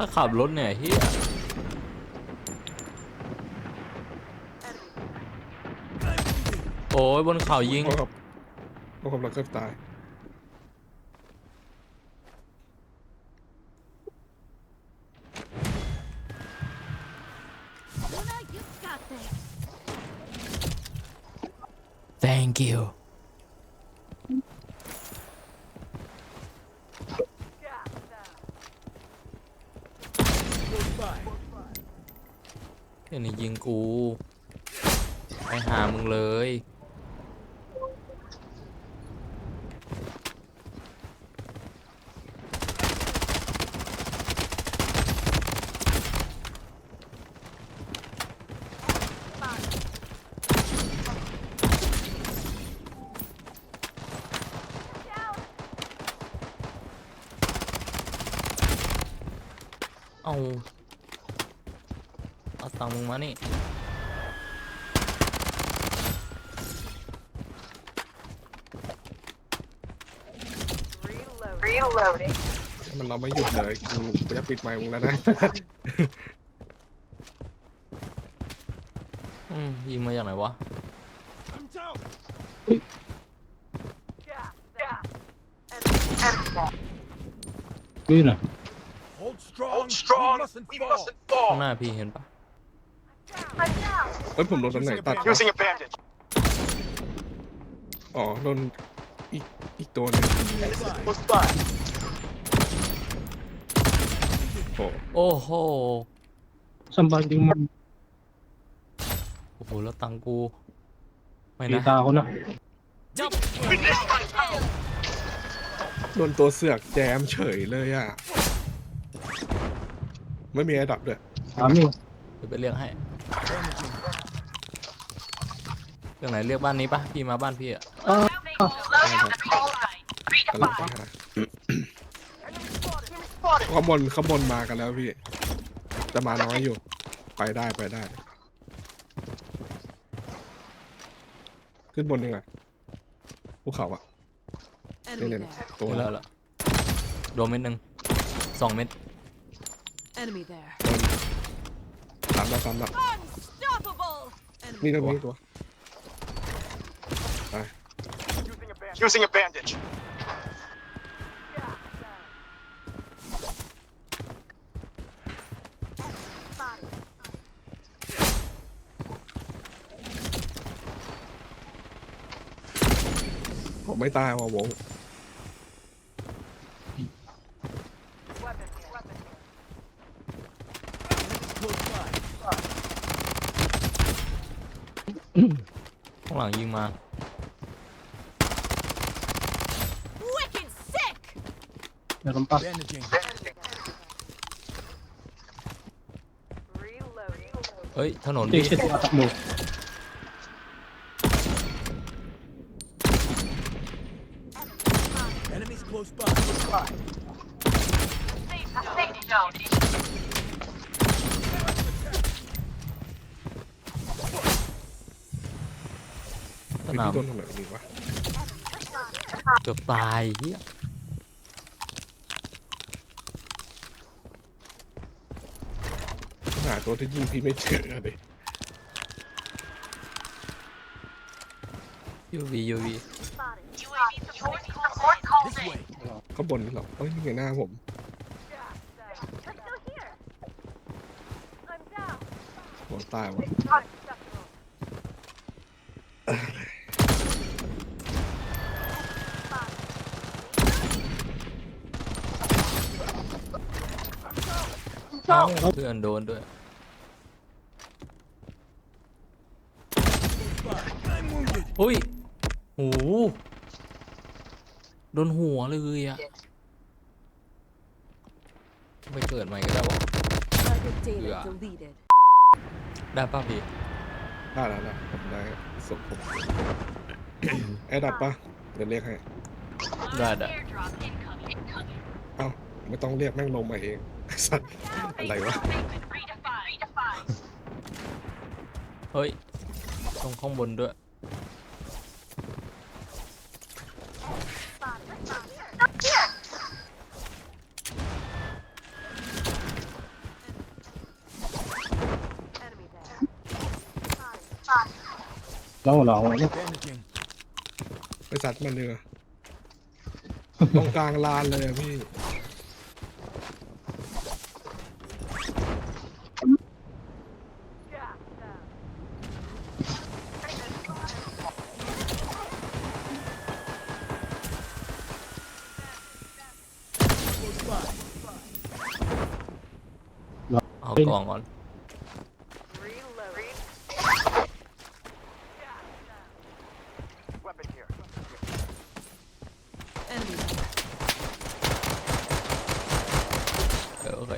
ถ้าขับรถเนี่ยเฮียโอ้ยบนเขายิงโอ้ครับโอ้ครับเราก็ตาย Luna, you got this. thank you แค่นี้ยิงกู ไปหามึงเลย เอา เอาตังค์มึงมานี่ Reloading. มันเราไม่หยุดเลยกูกูจะปิดไมค์มึงแล้วนะ อืมยิงมาจากไหนวะ นี่น่ะ Hold strong. Hold strong. We mustn't We fall. mustn't ข้าง fall. หน้าพี่เห็นปะ เฮ้ยผมโดนตรงไหนตัดวะ Using a bandage. อ๋อโดนอีกอีกตัวหนึง Close by. โอ้โอ้โห somebody มันโอ้โห แล้วตังค์กู ไม่ตีนะตาเขานะโดนตัวเสือกแจมเฉยเลยอะ ไม่มีไอ้ดับด้วย ถามนี่เดี๋ยวไปเรียกให้ เรื่องไหนเรียกบ้านนี้ปะพี่มาบ้านพี่อะกำลังไปหาข้างบนข้างบนมากันแล้วพี่จะมาน้อยอยู่ ไปได้ไปได้ ขึ้นบนยังไงภูเขาอะนี่ Enemy เนี่ย there. ตัวเห็นแล้แล้ววละโดนเม็ดหนึ่งสองเม็ด Enemy there. สามแล้วสามแล้ว Unstoppable. นี่ตรงนี้ตัว Using a bandage. ผมไม่ตายว่ะวง ข้างหลังยิงมา Wicked sick. เดี๋ยวผม ปัก Bandaging. เฮ้ยถนนตีพี่เช็ดตัวตักหมู Enemies close by. สพี่นามโดนตรงไหนดีวะเกือบตายเฮียหาตัวที่ยิงพี่ไม่เจอเลยยูวียูวี This way. ข้างบนนี่หรอเอ้ยนี่ไงหน้าผมโดนตายวะ เอ้าเพื่อนโดนด้วย I'm wounded. อุ้ย หู โดนหัวเลยอะไปเกิดใหม่ก็ได้วะ Target data Yeah. deleted. ได้ป่ะพี่ ได้แล้วนะผมได้ส่งผมแอดดับปะเดี๋ยวเรียกให้ ได้ได้ เอ้า ไม่ต้องเรียกแม่งลงมาเองไอ้ สัตว์อะไรวะเฮ้ยตรงข้างบนด้วย เราเราไปสัตว์มันเนื้อตรงกลางลานเลยพี่ กล่องก่อน Weapon here. Enemy there. เออโอเค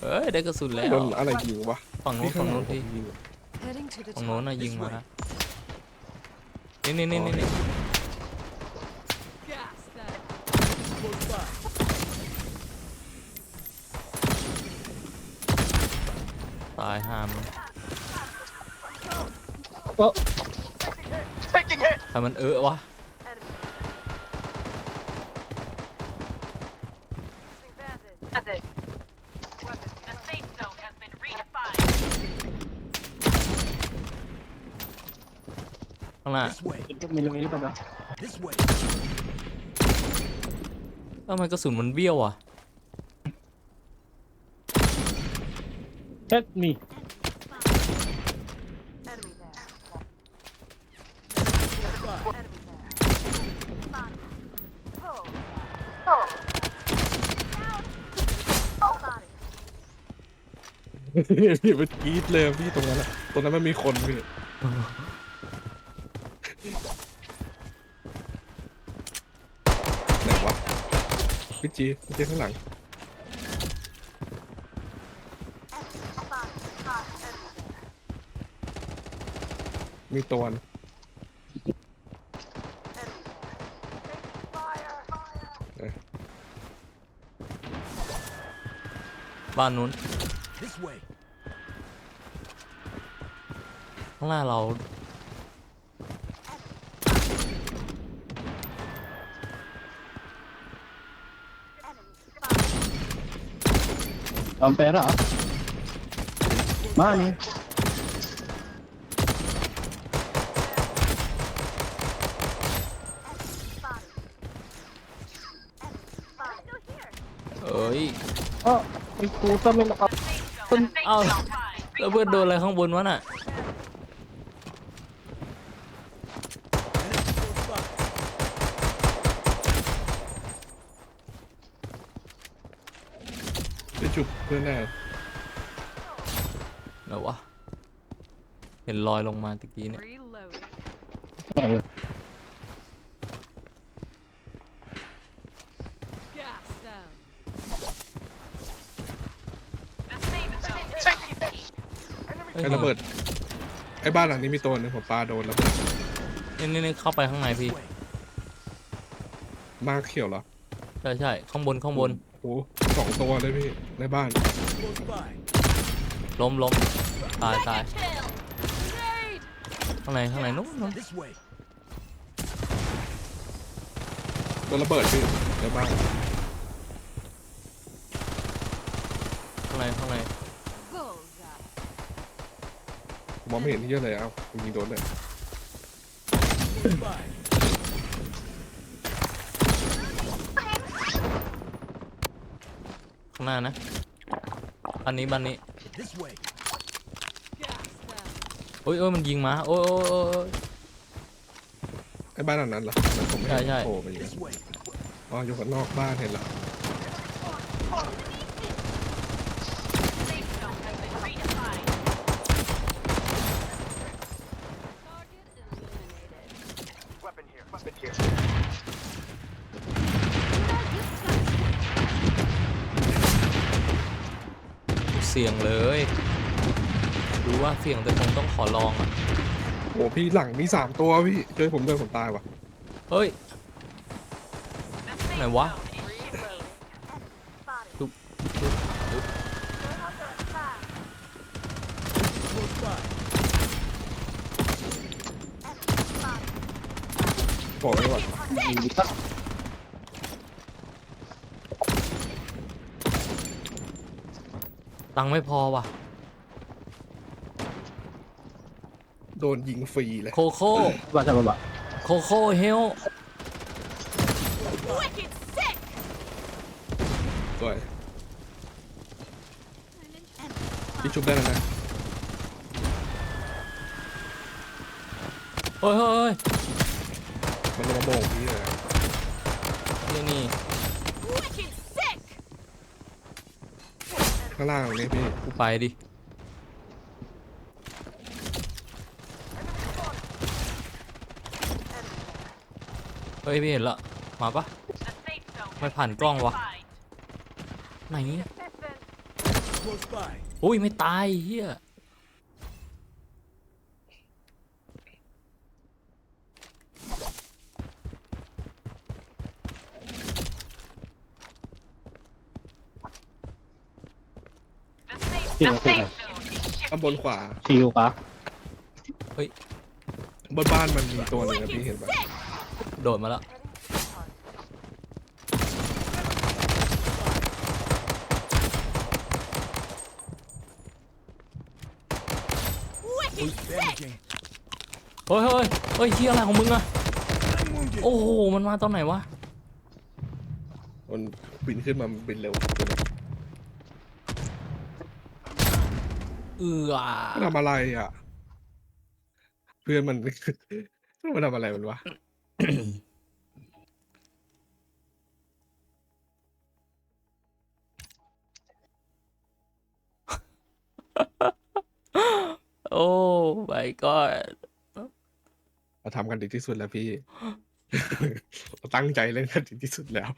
เอ้ยได้กระสุนแล้ว โดนอะไรยิงวะฝั่งนู้นฝั่งนู้นพี่ยิง Heading to the ฝั่ง top. นู้นน่ะยิงมานะนี่นี่นี่นี่นี่ Gas them. Close by. ตาย ห้ามงก็ Taking hit. ใครมันเออวะข้างหน้า This way. มีเลยหรือเปล่า This way. ทำไมกระสุนมันเบี้ยวอะ เฮ็ดมี Enemy there. Close by. Enemy there. พี่มันกรีดเลยพี่ตรงนั้นอะตรงนั้นมันมีคนพี่ไหนวะพี่จีพี่จีข้างหลัง มีตัวนะบ้านนู้น This way. ข้างหน้าเรายอ มแพ้แล้วเหรอมานี่เอ้ยอ๋อไอ้กูต้องไม่เอาเอ้าแล้วเพื่อนโดนอะไรข้างบนวะน่ะ Enemy close by. ได้จุบเพื่อนแน่ไหนวะ เห็นรอยลงมาตะกี้เนี่ย Reloading. เอ ระเบิด ไอ้บ้านหลังนี้มีตัวหนึงผมปาโดนระเบิดนี่นี่นี่เข้าไปข้างในพี่ This way. มาเขียวเหรอใช่ใช่ข้างบนข้างบน โอ้โหสองตัวเลยพี่ในบ้าน Close by. ล้มล้มตายตาย Kill. Grenade. ข้างในข้างในนู้นนู้น This way. ตัวระเบิดพี่ในบ้านข้างในข้างใน มองไม่เห็นที่เยอะเลยเอ้ายิงโดนเลย Close by. ข้างหน้านะ อันนี้บ้านนี้ This way. Gas them. โอ้ยโอ้ยมันยิงมา โอ้ยโอ้ยโอ้ยโอ้ย ไอ้บ้านหลังนั้นเหรอแล้วผมไม่ใช่เห็นใช่โผล่มาอยู่ This way. อ๋ออยู่ข้างนอกบ้านเห็นละ Target สี่ยงเลยรู้ว่าเสี่ยงแต่คงต้องขอลองอะโอ้พี่หลังมีสามตัวพี่เจอผมเดินผมตายว่ะเฮ้ย ไหนวะ Close by. บอกเลยว่า มีสัก ตังค์ไม่พอว่ะ โดนยิงฟรีเลยโคโค่ บ้าจะมาบ้าโคโค่เฮล Wicked sick! สวยพี่ชุบได้แล้วนะเฮ้ยเฮ้ยเฮ้ยมันลงมาโบกพี่เลยนี่นี่ Wicked sick! ข้างล่างตรงนี้พี่กูไปดิ เฮ้ยพี่เห็นละ มาปะไม่ผ่านกล้องวะ ไหน Close by. อุ้ย ไม่ตายเฮีย ที่เราคุยกันข้างบนขวา ชิวปะบนบ้านมันมีตัวหนึ่งนะพี่เห็นปะโดดมาแล้ว Wicked Damaging. เฮ้ยเฮ้ยเฮ้ยเฮียอะไรของมึงอะ I'm wounded. โอ้โห มันมาตอนไหนวะ มันบินขึ้นมาบินเร็วตัวนี้ เอือมันทำอะไรอะ เพื่อนมัน มันทำอะไรมันวะโอ้ my god เราทำกันดีที่สุดแล้วพี่ เราตั้งใจเล่นกันดีที่สุดแล้ว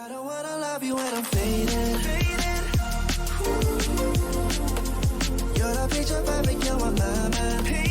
I don't wanna love you when I'm fading. You're the picture perfect, you're my man. Hey.